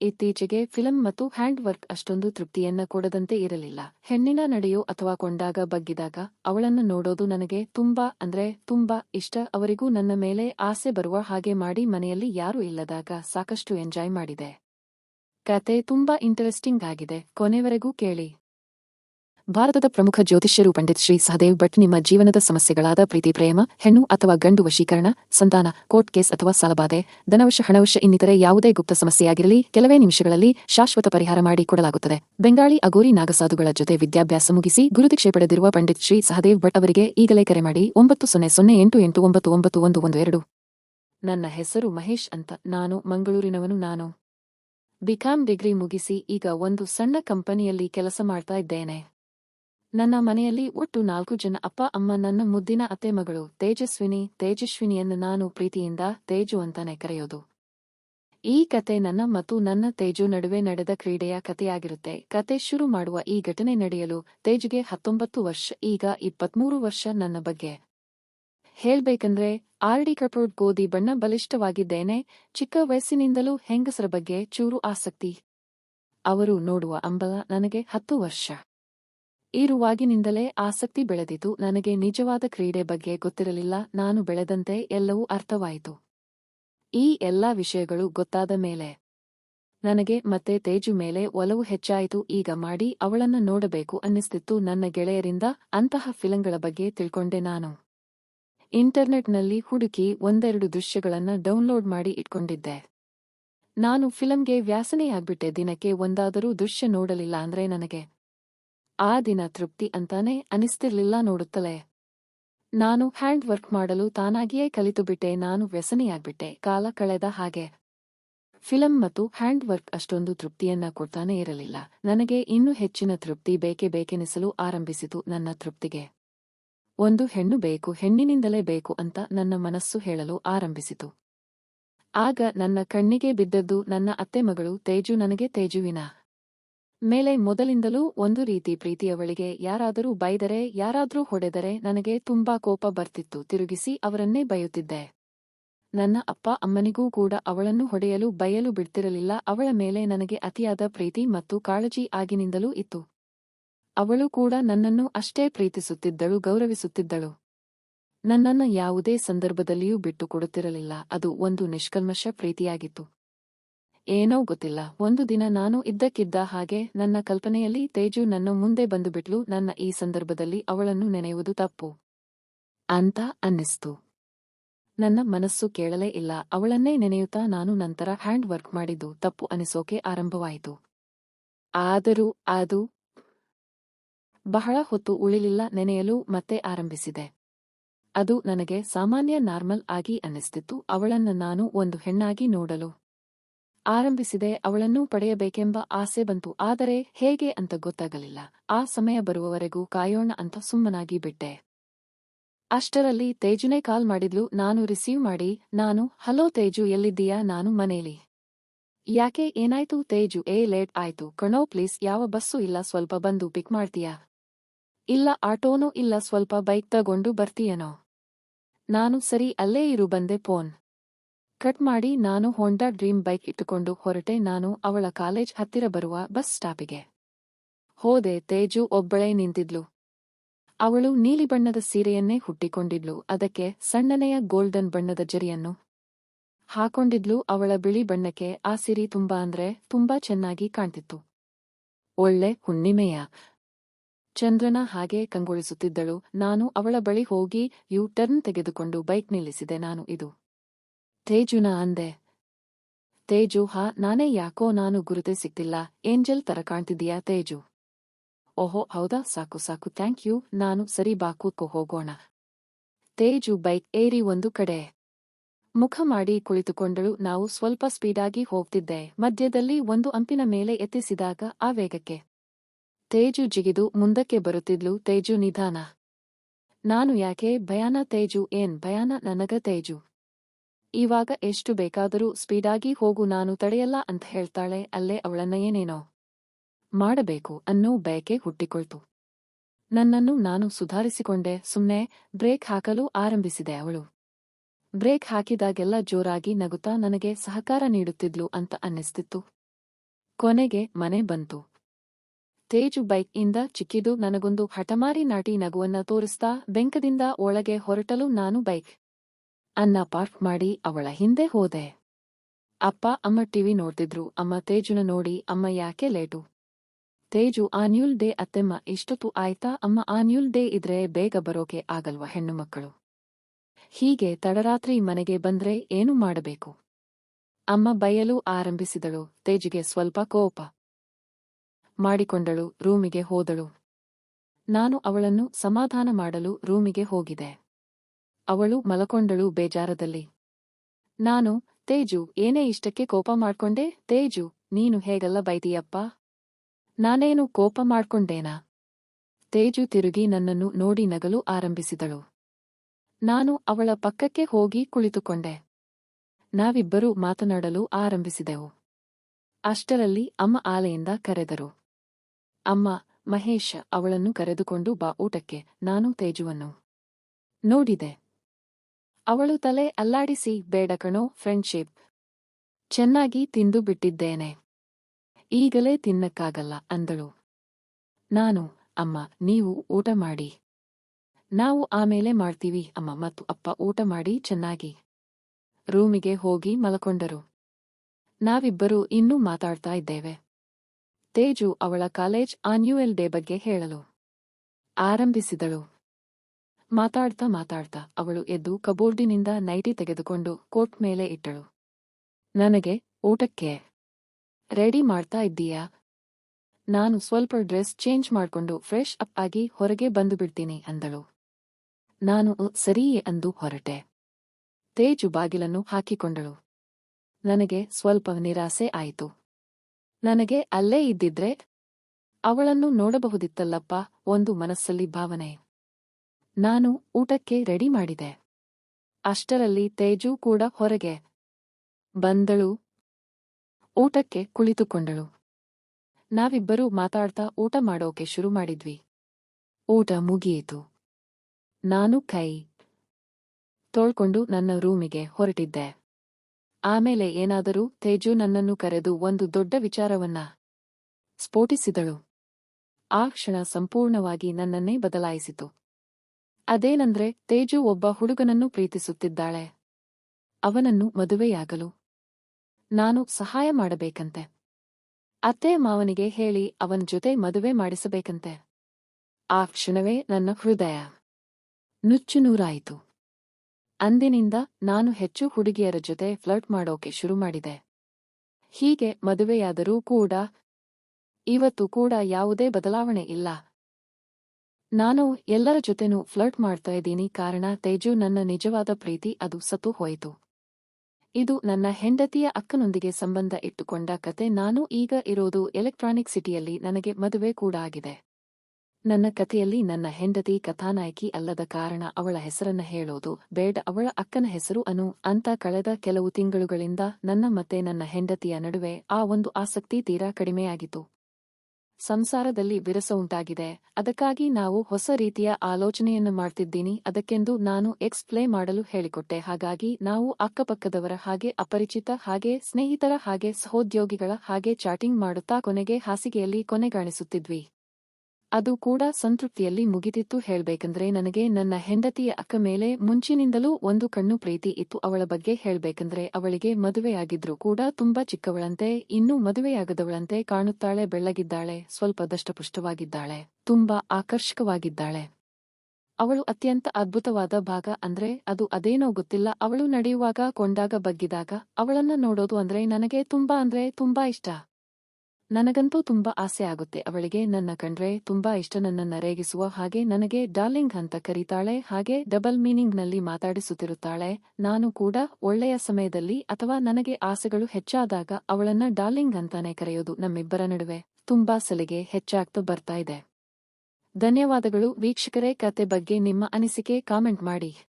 ಇತ್ತೀಚೆಗೆ ಫಿಲಂ ಮತ್ತು hand work ಅಷ್ಟೊಂದು ತೃಪ್ತಿಯನ್ನ ಕೊಡದಂತೆ ಇರಲಿಲ್ಲ. ಹೆಣ್ಣಿನ ನಡೆಯೋ ಅಥವಾ ಕೊಂಡಾಗ ಬಗ್ಗಿದಾಗ ಅವಳನ್ನ ನೋಡೋದು ನನಗೆ ತುಂಬಾ ಅಂದ್ರೆ ತುಂಬಾ ಇಷ್ಟ. ಅವರಿಗೂ ನನ್ನ ಮೇಲೆ ಆಸೆ ಬರುವ ಹಾಗೆ ಮಾಡಿ ಮನೆಯಲ್ಲಿ ಯಾರೂ ಇಲ್ಲದಾಗ ಸಾಕಷ್ಟು ಎಂಜಾಯ್ ಮಾಡಿದೆ. ಕತೆ ತುಂಬಾ ಇಂಟರೆಸ್ಟಿಂಗ್ ಆಗಿದೆ. ಕೊನೆವರೆಗೂ ಕೇಳಿ. ಭಾರತದ ಪ್ರಮುಖ ಜ್ಯೋತಿಷ್ಯರು ಪಂಡಿತ್ ಶ್ರೀ ಸಹದೇವ್ ಭಟ್ ನಿಮ್ಮ ಜೀವನದ ಸಮಸ್ಯೆಗಳಾದ ಪ್ರೀತಿ, ಪ್ರೇಮ, ಹೆಣ್ಣು ಅಥವಾ ಗಂಡು ವಶೀಕರಣ, ಸಂತಾನ, ಕೋರ್ಟ್ ಕೇಸ್ ಅಥವಾ ಸಾಲಬಾಧೆ, ಧನವಶ, ಹಣವಶ ಇನ್ನಿತರೆ ಯಾವುದೇ ಗುಪ್ತ ಸಮಸ್ಯೆಯಾಗಿರಲಿ, ಕೆಲವೇ ನಿಮಿಷಗಳಲ್ಲಿ ಶಾಶ್ವತ ಪರಿಹಾರ ಮಾಡಿ ಕೊಡಲಾಗುತ್ತದೆ. ಬೆಂಗಾಳಿ, ಅಗೋರಿ, ನಾಗಸಾಧುಗಳ ಜೊತೆ ವಿದ್ಯಾಭ್ಯಾಸ ಮುಗಿಸಿ ಗುರುದೀಕ್ಷೆ ಪಡೆದಿರುವ ಪಂಡಿತ್ ಶ್ರೀ ಸಹದೇವ್ ಭಟ್ ಅವರಿಗೆ ಈಗಲೇ ಕರೆ ಮಾಡಿ ಒಂಬತ್ತು ಸೊನ್ನೆ ಸೊನ್ನೆ ಎಂಟು ಎಂಟು ಒಂಬತ್ತು ಒಂಬತ್ತು ಒಂದು ಒಂದು ಎರಡು. ನನ್ನ ಹೆಸರು ಮಹೇಶ್ ಅಂತ ನಾನು ಮಂಗಳೂರಿನವನು ನಾನು. ಬಿಕಾಂ ಡಿಗ್ರಿ ಮುಗಿಸಿ ಈಗ ಒಂದು ಸಣ್ಣ ಕಂಪನಿಯಲ್ಲಿ ಕೆಲಸ ಮಾಡ್ತಾ ಇದ್ದೇನೆ. ನನ್ನ ಮನೆಯಲ್ಲಿ ಒಟ್ಟು ನಾಲ್ಕು ಜನ ಅಪ್ಪ, ಅಮ್ಮ, ನನ್ನ ಮುದ್ದಿನ ಅತ್ತೆ ಮಗಳು, ತೇಜಸ್ವಿನಿ, ತೇಜಸ್ವಿನಿಯನ್ನು ನಾನು ಪ್ರೀತಿಯಿಂದ ತೇಜು ಅಂತಾನೆ ಕರೆಯೋದು ಈ ಕತೆ ನನ್ನ ಮತ್ತು ನನ್ನ ತೇಜು ನಡುವೆ ನಡೆದ ಕ್ರೀಡೆಯ ಕಥೆಯಾಗಿರುತ್ತೆ. ಕತೆ ಶುರು ಮಾಡುವ ಈ ಘಟನೆ ನಡೆಯಲು ತೇಜುಗೆ ಹತ್ತೊಂಬತ್ತು ವರ್ಷ, ಈಗ ಇಪ್ಪತ್ಮೂರು ವರ್ಷ ನನ್ನ ಬಗ್ಗೆ. ಹೇಳ್ಬೇಕಂದ್ರೆ ಆರ್ಡಿ ಕಪೂರ್ ಗೋಧಿ ಬಣ್ಣ ಬಲಿಷ್ಠವಾಗಿದ್ದೇನೆ, ಚಿಕ್ಕ ವಯಸ್ಸಿನಿಂದಲೂ ಹೆಂಗಸರ ಬಗ್ಗೆ ಚೂರು ಆಸಕ್ತಿ. ಅವರು ನೋಡುವ ಅಂಬಲ ನನಗೆ ಹತ್ತು ವರ್ಷ. ಇರುವಾಗಿನಿಂದಲೇ ಆಸಕ್ತಿ ಬೆಳೆದಿತು ನನಗೆ ನಿಜವಾದ ಕ್ರೀಡೆ ಬಗ್ಗೆ ಗೊತ್ತಿರಲಿಲ್ಲ, ನಾನು ಬೆಳೆದಂತೆ ಎಲ್ಲವೂ ಅರ್ಥವಾಯಿತು. ಈ ಎಲ್ಲಾ ವಿಷಯಗಳು ಗೊತ್ತಾದ ಮೇಲೆ ನನಗೆ ಮತ್ತೆ ತೇಜು ಮೇಲೆ ಒಲವು ಹೆಚ್ಚಾಯಿತು, ಈಗ ಮಾಡಿ ಅವಳನ್ನ ನೋಡಬೇಕು ಅನ್ನಿಸ್ತಿತ್ತು ನನ್ನ ಗೆಳೆಯರಿಂದ ಅಂತಹ ಫಿಲಂಗಳ ಬಗ್ಗೆ ತಿಳ್ಕೊಂಡೆ ನಾನು. ಇಂಟರ್ನೆಟ್ನಲ್ಲಿ ಹುಡುಕಿ ಒಂದೆರಡು ದೃಶ್ಯಗಳನ್ನ ಡೌನ್ಲೋಡ್ ಮಾಡಿ ಇಟ್ಕೊಂಡಿದ್ದೆ. ನಾನು ಫಿಲಂಗೆ ವ್ಯಾಸನೆಯಾಗ್ಬಿಟ್ಟೆ, ದಿನಕ್ಕೆ ಒಂದಾದರೂ ದೃಶ್ಯ ನೋಡಲಿಲ್ಲ ಅಂದ್ರೆ ನನಗೆ ಆ ದಿನ ತೃಪ್ತಿ ಅಂತಾನೆ ಅನಿಸ್ತಿರ್ಲಿಲ್ಲ ನೋಡುತ್ತಲೇ. ನಾನು ಹ್ಯಾಂಡ್ ವರ್ಕ್ ಮಾಡಲು ತಾನಾಗಿಯೇ ಕಲಿತುಬಿಟ್ಟೆ ನಾನು ವ್ಯಸನಿಯಾಗ್ಬಿಟ್ಟೆ, ಕಾಲ ಕಳೆದ ಹಾಗೆ. ಫಿಲಂ ಮತ್ತು ಹ್ಯಾಂಡ್ ವರ್ಕ್ ಅಷ್ಟೊಂದು ತೃಪ್ತಿಯನ್ನ ಕೊಡ್ತಾನೆ ಇರಲಿಲ್ಲ. ನನಗೆ ಇನ್ನೂ ಹೆಚ್ಚಿನ ತೃಪ್ತಿ ಬೇಕೇ ಬೇಕೆನಿಸಲು ಆರಂಭಿಸಿತು ನನ್ನ ತೃಪ್ತಿಗೆ. ಒಂದು ಹೆಣ್ಣು ಬೇಕು, ಹೆಣ್ಣಿನಿಂದಲೇ ಬೇಕು ಅಂತ ನನ್ನ ಮನಸ್ಸು ಹೇಳಲು ಆರಂಭಿಸಿತು. ಆಗ ನನ್ನ ಕಣ್ಣಿಗೆ ಬಿದ್ದದ್ದು ನನ್ನ ಅತ್ತೆ ಮಗಳು ತೇಜು ನನಗೆ ತೇಜುವಿನ. ಮೇಲೆ ಮೊದಲಿಂದಲೂ ಒಂದು ರೀತಿ ಪ್ರೀತಿಯವಳಿಗೆ ಯಾರಾದರೂ ಬೈದರೆ, ಯಾರಾದರೂ ಹೊಡೆದರೆ ನನಗೆ ತುಂಬಾ ಕೋಪ ಬರ್ತಿತ್ತು. ತಿರುಗಿಸಿ ಅವರನ್ನೇ ಬೈಯುತ್ತಿದ್ದೆ. ನನ್ನ ಅಪ್ಪ ಅಮ್ಮನಿಗೂ ಕೂಡ ಅವಳನ್ನು ಹೊಡೆಯಲು ಬಯಲು ಬಿಡ್ತಿರಲಿಲ್ಲ. ಅವಳ ಮೇಲೆ ನನಗೆ ಅತಿಯಾದ ಪ್ರೀತಿ ಮತ್ತು ಕಾಳಜಿ ಆಗಿನಿಂದಲೂ ಇತ್ತು. ಅವಳು ಕೂಡ ನನ್ನನ್ನು ಅಷ್ಟೇ ಪ್ರೀತಿಸುತ್ತಿದ್ದಳು, ಗೌರವಿಸುತ್ತಿದ್ದಳು. ನನ್ನನ್ನು ಯಾವುದೇ ಸಂದರ್ಭದಲ್ಲಿಯೂ ಬಿಟ್ಟುಕೊಡುತ್ತಿರಲಿಲ್ಲ. ಅದು ಒಂದು ನಿಷ್ಕಲ್ಮಶ ಪ್ರೀತಿಯಾಗಿತ್ತು. ಏನೋ ಗೊತ್ತಿಲ್ಲ. ಒಂದು ದಿನ ನಾನು ಇದ್ದಕ್ಕಿದ್ದ ಹಾಗೆ ನನ್ನ ಕಲ್ಪನೆಯಲ್ಲಿ ತೇಜು ನನ್ನ ಮುಂದೆ ಬಂದುಬಿಟ್ಲು. ನನ್ನ ಈ ಸಂದರ್ಭದಲ್ಲಿ ಅವಳನ್ನು ನೆನೆಯುವುದು ತಪ್ಪು ಅಂತ ಅನ್ನಿಸ್ತು. ನನ್ನ ಮನಸ್ಸು ಕೇಳಲೇ ಇಲ್ಲ. ಅವಳನ್ನೇ ನೆನೆಯುತ್ತಾ ನಾನು ನಂತರ ಹ್ಯಾಂಡ್ ವರ್ಕ್ ಮಾಡಿದ್ದು. ತಪ್ಪು ಅನಿಸೋಕೆ ಆರಂಭವಾಯಿತು. ಆದರೂ ಅದು ಬಹಳ ಹೊತ್ತು ಉಳಿಲಿಲ್ಲ. ನೆನೆಯಲು ಮತ್ತೆ ಆರಂಭಿಸಿದೆ. ಅದು ನನಗೆ ಸಾಮಾನ್ಯ ನಾರ್ಮಲ್ ಆಗಿ ಅನ್ನಿಸ್ತಿತ್ತು. ಅವಳನ್ನ ನಾನು ಒಂದು ಹೆಣ್ಣಾಗಿ ನೋಡಲು ಆರಂಭಿಸಿದೆ, ಅವಳನ್ನೂ ಪಡೆಯಬೇಕೆಂಬ ಆಸೆ ಬಂತು. ಆದರೆ ಹೇಗೆ ಅಂತ ಗೊತ್ತಾಗಲಿಲ್ಲ. ಆ ಸಮಯ ಬರುವವರೆಗೂ ಕಾಯೋಣ ಅಂತ ಸುಮ್ಮನಾಗಿ ಬಿಟ್ಟೆ. ಅಷ್ಟರಲ್ಲಿ ತೇಜುನೇ ಕಾಲ್ ಮಾಡಿದ್ಲು. ನಾನು ರಿಸೀವ್ ಮಾಡಿ. ನಾನು, ಹಲೋ ತೇಜು, ಎಲ್ಲಿದ್ದೀಯಾ? ನಾನು ಮನೇಲಿ. ಯಾಕೆ? ಏನಾಯ್ತು ತೇಜು? ಏ, ಲೇಟ್ ಆಯ್ತು. ಕಣೋ, ಪ್ಲೀಸ್, ಯಾವ ಬಸ್ಸು ಇಲ್ಲ. ಸ್ವಲ್ಪ ಬಂದು ಪಿಕ್ ಮಾಡ್ತೀಯಾ? ಇಲ್ಲ, ಆಟೋನೂ ಇಲ್ಲ. ಸ್ವಲ್ಪ ಬೈಕ್ ತಗೊಂಡು ಬರ್ತೀಯನೋ? ನಾನು ಸರಿ, ಅಲ್ಲೇ ಇರು, ಬಂದೆ ಫೋನ್. ಕಟ್ ಮಾಡಿ ನಾನು ಹೋಂಡಾ ಡ್ರೀಮ್ ಬೈಕ್ ಇಟ್ಟುಕೊಂಡು ಹೊರಟೆ. ನಾನು ಅವಳ ಕಾಲೇಜ್ ಹತ್ತಿರ ಬರುವ ಬಸ್ ಸ್ಟಾಪಿಗೆ. ಹೋದೆ, ತೇಜು ಒಬ್ಬಳೇ ನಿಂತಿದ್ಲು. ಅವಳು ನೀಲಿ ಬಣ್ಣದ ಸೀರೆಯನ್ನೇ ಹುಟ್ಟಿಕೊಂಡಿದ್ಲು. ಅದಕ್ಕೆ ಸಣ್ಣನೆಯ ಗೋಲ್ಡನ್ ಬಣ್ಣದ ಜರಿಯನ್ನು ಹಾಕೊಂಡಿದ್ಲು. ಅವಳ ಬಿಳಿ ಬಣ್ಣಕ್ಕೆ ಆ ಸಿರಿ ತುಂಬಾ ಅಂದ್ರೆ ತುಂಬಾ ಚೆನ್ನಾಗಿ ಕಾಣ್ತಿತ್ತು. ಒಳ್ಳೆ ಹುಣ್ಣಿಮೆಯ ಚಂದ್ರನ ಹಾಗೆ ಕಂಗೊಳಿಸುತ್ತಿದ್ದಳು. ನಾನು ಅವಳ ಬಳಿ ಹೋಗಿ ಯು ಟರ್ನ್ ತೆಗೆದುಕೊಂಡು ಬೈಕ್ ನಿಲ್ಲಿಸಿದೆ. ನಾನು ಇದು ತೇಜುನ ಅಂದೆ. ತೇಜು, ಹಾ, ನಾನೇ ಯಾಕೋ ನಾನು ಗುರುತೆ ಸಿಕ್ತಿಲ್ಲ ಏಂಜಲ್ ತರ ಕಾಣ್ತಿದ್ದೀಯಾ ತೇಜು? ಓಹೋ, ಹೌದಾ? ಸಾಕು ಸಾಕು, ಥ್ಯಾಂಕ್ ಯು, ನಾನು ಸರಿ ಬಾ ಕೂತ್ಕೋ, ಹೋಗೋಣ. ತೇಜು ಬೈಕ್ ಏರಿ ಒಂದು ಕಡೆ. ಮುಖ ಮಾಡಿ ಕುಳಿತುಕೊಂಡಳು, ನಾವು ಸ್ವಲ್ಪ ಸ್ಪೀಡಾಗಿ ಹೋಗ್ತಿದ್ದೆ, ಮಧ್ಯದಲ್ಲಿ ಒಂದು ಅಂಪಿನ ಮೇಲೆ ಎತ್ತಿಸಿದಾಗ ಆ ವೇಗಕ್ಕೆ. ತೇಜು ಜಿಗಿದು ಮುಂದಕ್ಕೆ ಬರುತ್ತಿದ್ಲು, ತೇಜು ನಿಧಾನ. ನಾನು ಯಾಕೆ, ಭಯಾನ ತೇಜು, ಏನ್ ಭಯಾನ, ನನಗ ತೇಜು? ಇವಾಗ ಎಷ್ಟು ಬೇಕಾದರೂ ಸ್ಪೀಡಾಗಿ ಹೋಗು ನಾನು ತಡೆಯಲ್ಲ ಅಂತ ಹೇಳ್ತಾಳೆ, ಅಲ್ಲೇ ಅವಳನ್ನ ಏನೇನೋ ಮಾಡಬೇಕು ಅನ್ನೋ ಬಯಕೆ ಹುಟ್ಟಿಕೊಳ್ತು. ನನ್ನನ್ನು ನಾನು ಸುಧಾರಿಸಿಕೊಂಡೆ ಸುಮ್ಮನೆ ಬ್ರೇಕ್ ಹಾಕಲು ಆರಂಭಿಸಿದೆ ಅವಳು. ಬ್ರೇಕ್ ಹಾಕಿದಾಗೆಲ್ಲ ಜೋರಾಗಿ ನಗುತ್ತಾ ನನಗೆ ಸಹಕಾರ ನೀಡುತ್ತಿದ್ಲು ಅಂತ ಅನ್ನಿಸ್ತಿತ್ತು. ಕೊನೆಗೆ ಮನೆ ಬಂತು. ತೇಜು ಬೈಕ್ ಇಂದ ಚಿಕ್ಕಿದು ನನಗೊಂದು ಹಠಮಾರಿ ನಾಟಿ ನಗುವನ್ನ ತೋರಿಸ್ತಾ ಬೆಂಕದಿಂದ ಒಳಗೆ ಹೊರಟಲು ನಾನು ಬೈಕ್ ಅನ್ನ ಪಾರ್ಕ್ ಮಾಡಿ ಅವಳ ಹಿಂದೆ ಹೋದೆ. ಅಪ್ಪ, ಅಮ್ಮ ಟಿವಿ ನೋಡ್ತಿದ್ರು. ಅಮ್ಮ ತೇಜುನ ನೋಡಿ, ಅಮ್ಮ ಯಾಕೆ ಲೇಟು? ತೇಜು ಆನ್ಯೂಲ್ ಡೇ ಅತ್ತೆಮ್ಮ, ಇಷ್ಟೊತ್ತು ಆಯ್ತಾ? ಅಮ್ಮ ಆನ್ಯೂಲ್ ಡೇ ಇದ್ರೆ ಬೇಗ ಬರೋಕೆ ಆಗಲ್ವಾ ಹೆಣ್ಣು ಮಕ್ಕಳು? ಹೀಗೆ ತಡರಾತ್ರಿ ಮನೆಗೆ ಬಂದ್ರೆ ಏನು ಮಾಡಬೇಕು? ಅಮ್ಮ ಬಯಲು ಆರಂಭಿಸಿದಳು. ತೇಜಿಗೆ ಸ್ವಲ್ಪ ಕೋಪ ಮಾಡಿಕೊಂಡಳು, ರೂಮಿಗೆ ಹೋದಳು. ನಾನು ಅವಳನ್ನು ಸಮಾಧಾನ ಮಾಡಲು ರೂಮಿಗೆ ಹೋಗಿದೆ ಅವಳು ಮಲಕೊಂಡಳು ಬೇಜಾರದಲ್ಲಿ. ನಾನು, ತೇಜು, ಏನೇ ಇಷ್ಟಕ್ಕೆ ಕೋಪ ಮಾಡ್ಕೊಂಡೆ? ತೇಜು, ನೀನು ಹೇಗಲ್ಲ ಬೈದಿಯಪ್ಪ ನಾನೇನು ಕೋಪ ಮಾಡ್ಕೊಂಡೇನಾ? ತೇಜು ತಿರುಗಿ ನನ್ನನ್ನು ನೋಡಿ ನಗಲು ಆರಂಭಿಸಿದಳು. ನಾನು ಅವಳ ಪಕ್ಕಕ್ಕೆ ಹೋಗಿ ಕುಳಿತುಕೊಂಡೆ. ನಾವಿಬ್ಬರೂ ಮಾತನಾಡಲು ಆರಂಭಿಸಿದೆವು. ಅಷ್ಟರಲ್ಲಿ ಅಮ್ಮ ಆಲೆಯಿಂದ ಕರೆದರು. ಅಮ್ಮ, ಮಹೇಶ್ ಅವಳನ್ನು ಕರೆದುಕೊಂಡು ಬಾ ಊಟಕ್ಕೆ, ನಾನು ತೇಜುವನ್ನು ನೋಡಿದೆ. ಅವಳು ತಲೆ ಅಲ್ಲಾಡಿಸಿ ಬೇಡಕಣೋ ಫ್ರೆಂಡ್ಶಿಪ್ ಚೆನ್ನಾಗಿ ತಿಂದು ಬಿಟ್ಟಿದ್ದೇನೆ. ಈಗಲೇ ತಿನ್ನಕ್ಕಾಗಲ್ಲ, ಅಂದಳು. ನಾನು, ಅಮ್ಮ, ನೀವು ಊಟ ಮಾಡಿ. ನಾವು ಆಮೇಲೆ ಮಾಡ್ತೀವಿ, ಅಮ್ಮ ಮತ್ತು ಅಪ್ಪ ಊಟ ಮಾಡಿ ಚೆನ್ನಾಗಿ. ರೂಮಿಗೆ ಹೋಗಿ ಮಲಕೊಂಡರು. ನಾವಿಬ್ಬರೂ ಇನ್ನೂ ಮಾತಾಡ್ತಾ ಇದ್ದೇವೆ. ತೇಜು ಅವಳ ಕಾಲೇಜ್ ಆನ್ಯುಯಲ್ ಡೇ ಬಗ್ಗೆ ಹೇಳಲು ಆರಂಭಿಸಿದಳು. ಮಾತಾಡ್ತಾ ಮಾತಾಡ್ತಾ ಅವಳು ಎದ್ದು ಕಬೋರ್ಡಿನಿಂದ ನೈಟಿ ತೆಗೆದುಕೊಂಡು ಕೋಟ್ ಮೇಲೆ ಇಟ್ಟಳು. ನನಗೆ ಊಟಕ್ಕೆ ರೆಡಿ ಮಾಡ್ತಾ ಇದ್ದೀಯಾ? ನಾನು ಸ್ವಲ್ಪ ಡ್ರೆಸ್ ಚೇಂಜ್ ಮಾಡ್ಕೊಂಡು ಫ್ರೆಶ್ ಅಪ್ ಆಗಿ ಹೊರಗೆ ಬಂದು ಬಿಡ್ತೀನಿ ಅಂದಳು. ನಾನು "ಉ, ಸರಿಯೇ ಅಂದು ಹೊರಟೆ. ತೇಜು ಬಾಗಿಲನ್ನು ಹಾಕಿಕೊಂಡಳು. ನನಗೆ ಸ್ವಲ್ಪ ನಿರಾಸೆ ಆಯಿತು. ನನಗೆ ಅಲ್ಲೇ ಇದ್ದಿದ್ರೆ ಅವಳನ್ನು ನೋಡಬಹುದಿತ್ತಲ್ಲಪ್ಪ ಒಂದು ಮನಸ್ಸಲ್ಲಿ ಭಾವನೆ. ನಾನು ಊಟಕ್ಕೆ ರೆಡಿ ಮಾಡಿದೆ. ಅಷ್ಟರಲ್ಲಿ ತೇಜು ಕೂಡ ಹೊರಗೆ ಬಂದಳು. ಊಟಕ್ಕೆ ಕುಳಿತುಕೊಂಡಳು. ನಾವಿಬ್ಬರೂ ಮಾತಾಡ್ತಾ ಊಟ ಮಾಡೋಕೆ ಶುರು ಮಾಡಿದ್ವಿ. ಊಟ ಮುಗಿಯಿತು. ನಾನು ಕೈ ತೋಳ್ಕೊಂಡು ನನ್ನ ರೂಮಿಗೆ ಹೊರಟಿದ್ದೆ. ಆಮೇಲೆ ಏನಾದರೂ ತೇಜು ನನ್ನನ್ನು ಕರೆದು ಒಂದು ದೊಡ್ಡ ವಿಚಾರವನ್ನ ಸ್ಫೋಟಿಸಿದಳು. ಆ ಕ್ಷಣ ಸಂಪೂರ್ಣವಾಗಿ ನನ್ನನ್ನೇ ಬದಲಾಯಿಸಿತು. ಅದೇನಂದ್ರೆ ತೇಜು ಒಬ್ಬ ಹುಡುಗನನ್ನು ಪ್ರೀತಿಸುತ್ತಿದ್ದಾಳೆ. ಅವನನ್ನು ಮದುವೆಯಾಗಲು. ನಾನು ಸಹಾಯ ಮಾಡಬೇಕಂತೆ. ಅತ್ತೆ ಮಾವನಿಗೆ ಹೇಳಿ ಅವನ ಜೊತೆ ಮದುವೆ ಮಾಡಿಸಬೇಕಂತೆ. ಆ ಕ್ಷಣವೇ ನನ್ನ ಹೃದಯ ನುಚ್ಚುನೂರಾಯಿತು ಅಂದಿನಿಂದ ನಾನು ಹೆಚ್ಚು ಹುಡುಗಿಯರ ಜೊತೆ ಫ್ಲರ್ಟ್ ಮಾಡೋಕೆ ಶುರು ಮಾಡಿದೆ. ಹೀಗೆ ಮದುವೆಯಾದರೂ ಕೂಡ, ಇವತ್ತು ಕೂಡ ಯಾವುದೇ ಬದಲಾವಣೆ ಇಲ್ಲ. ನಾನು ಎಲ್ಲರ ಜೊತೆನೂ ಫ್ಲರ್ಟ್ ಮಾಡ್ತಾ ಇದ್ದೀನಿ, ಕಾರಣ ತೇಜು ನನ್ನ ನಿಜವಾದ ಪ್ರೀತಿ, ಅದು ಸತ್ತು ಹೋಯಿತು. ಇದು ನನ್ನ ಹೆಂಡತಿಯ ಅಕ್ಕನೊಂದಿಗೆ ಸಂಬಂಧ ಇಟ್ಟುಕೊಂಡ ಕತೆ, ನಾನು ಈಗ ಇರೋದು ಎಲೆಕ್ಟ್ರಾನಿಕ್ ಸಿಟಿಯಲ್ಲಿ, ನನಗೆ ಮದುವೆ ಕೂಡ ಆಗಿದೆ. ನನ್ನ ಕಥೆಯಲ್ಲಿ ನನ್ನ ಹೆಂಡತಿ ಕಥಾನಾಯಕಿ ಅಲ್ಲದ ಕಾರಣ ಅವಳ ಹೆಸರನ್ನ ಹೇಳೋದು ಬೇಡ, ಅವಳ ಅಕ್ಕನ ಹೆಸರು ಅನು ಅಂತ ಕಳೆದ ಕೆಲವು ತಿಂಗಳುಗಳಿಂದ ನನ್ನ ಮತ್ತೆ ನನ್ನ ಹೆಂಡತಿಯ ನಡುವೆ ಆ ಒಂದು ಆಸಕ್ತಿ ತೀರಾ ಕಡಿಮೆಯಾಗಿತ್ತು. ಸಂಸಾರದಲ್ಲಿ ಬಿರಸ ಉಂಟಾಗಿದೆ. ಅದಕ್ಕಾಗಿ ನಾವು ಹೊಸ ರೀತಿಯ ಆಲೋಚನೆಯನ್ನು ಮಾಡ್ತಿದ್ದೀನಿ. ಅದಕ್ಕೆಂದು ನಾನು ಎಕ್ಸ್ ಪ್ಲೇ ಮಾಡಲು ಹೇಳಿಕೊಟ್ಟೆ. ಹಾಗಾಗಿ ನಾವು ಅಕ್ಕಪಕ್ಕದವರ ಹಾಗೆ, ಅಪರಿಚಿತ ಹಾಗೆ, ಸ್ನೇಹಿತರ ಹಾಗೆ, ಸಹೋದ್ಯೋಗಿಗಳ ಹಾಗೆ ಚಾಟಿಂಗ್ ಮಾಡುತ್ತಾ ಕೊನೆಗೆ ಹಾಸಿಗೆಯಲ್ಲಿ ಕೊನೆಗಾಣಿಸುತ್ತಿದ್ವಿ. ಅದು ಕೂಡ ಸಂತೃಪ್ತಿಯಲ್ಲಿ ಮುಗಿದಿತ್ತು. ಹೇಳ್ಬೇಕಂದ್ರೆ ನನಗೆ ನನ್ನ ಹೆಂಡತಿಯ ಅಕ್ಕ ಮೇಲೆ ಮುಂಚಿನಿಂದಲೂ ಒಂದು ಕಣ್ಣು ಪ್ರೀತಿ ಇತ್ತು. ಅವಳ ಬಗ್ಗೆ ಹೇಳ್ಬೇಕಂದ್ರೆ ಅವಳಿಗೆ ಮದುವೆಯಾಗಿದ್ರು ಕೂಡ ತುಂಬಾ ಚಿಕ್ಕವಳಂತೆ, ಇನ್ನೂ ಮದುವೆಯಾಗದವಳಂತೆ ಕಾಣುತ್ತಾಳೆ, ಬೆಳ್ಳಗಿದ್ದಾಳೆ, ಸ್ವಲ್ಪ ದಷ್ಟಪುಷ್ಟವಾಗಿದ್ದಾಳೆ, ತುಂಬಾ ಆಕರ್ಷಕವಾಗಿದ್ದಾಳೆ. ಅವಳು ಅತ್ಯಂತ ಅದ್ಭುತವಾದ ಭಾಗ ಅಂದ್ರೆ ಅದು ಅದೇನೋ ಗೊತ್ತಿಲ್ಲ. ಅವಳು ನಡೆಯುವಾಗ, ಕೊಂಡಾಗ, ಬಗ್ಗಿದಾಗ ಅವಳನ್ನ ನೋಡೋದು ಅಂದ್ರೆ ನನಗೆ ತುಂಬಾ ಅಂದ್ರೆ ತುಂಬಾ ಇಷ್ಟ. ನನಗಂತೂ ತುಂಬಾ ಆಸೆ ಆಗುತ್ತೆ. ಅವಳಿಗೆ ನನ್ನ ಕಂಡ್ರೆ ತುಂಬಾ ಇಷ್ಟ ನನ್ನನ್ನ ರೇಗಿಸುವ ಹಾಗೆ ನನಗೆ ಡಾರ್ಲಿಂಗ್ ಅಂತ ಕರೀತಾಳೆ, ಹಾಗೆ ಡಬಲ್ ಮೀನಿಂಗ್ನಲ್ಲಿ ಮಾತಾಡಿಸುತ್ತಿರುತ್ತಾಳೆ. ನಾನು ಕೂಡ ಒಳ್ಳೆಯ ಸಮಯದಲ್ಲಿ ಅಥವಾ ನನಗೆ ಆಸೆಗಳು ಹೆಚ್ಚಾದಾಗ ಅವಳನ್ನ ಡಾರ್ಲಿಂಗ್ ಅಂತಾನೆ ಕರೆಯೋದು ನಮ್ಮಿಬ್ಬರ ನಡುವೆ ತುಂಬಾ ಸಲಿಗೆ ಹೆಚ್ಚಾಗ್ತಾ ಬರ್ತಾ ಇದೆ. ಧನ್ಯವಾದಗಳು ವೀಕ್ಷಕರೇ. ಕತೆ ಬಗ್ಗೆ ನಿಮ್ಮ ಅನಿಸಿಕೆ ಕಾಮೆಂಟ್ ಮಾಡಿ.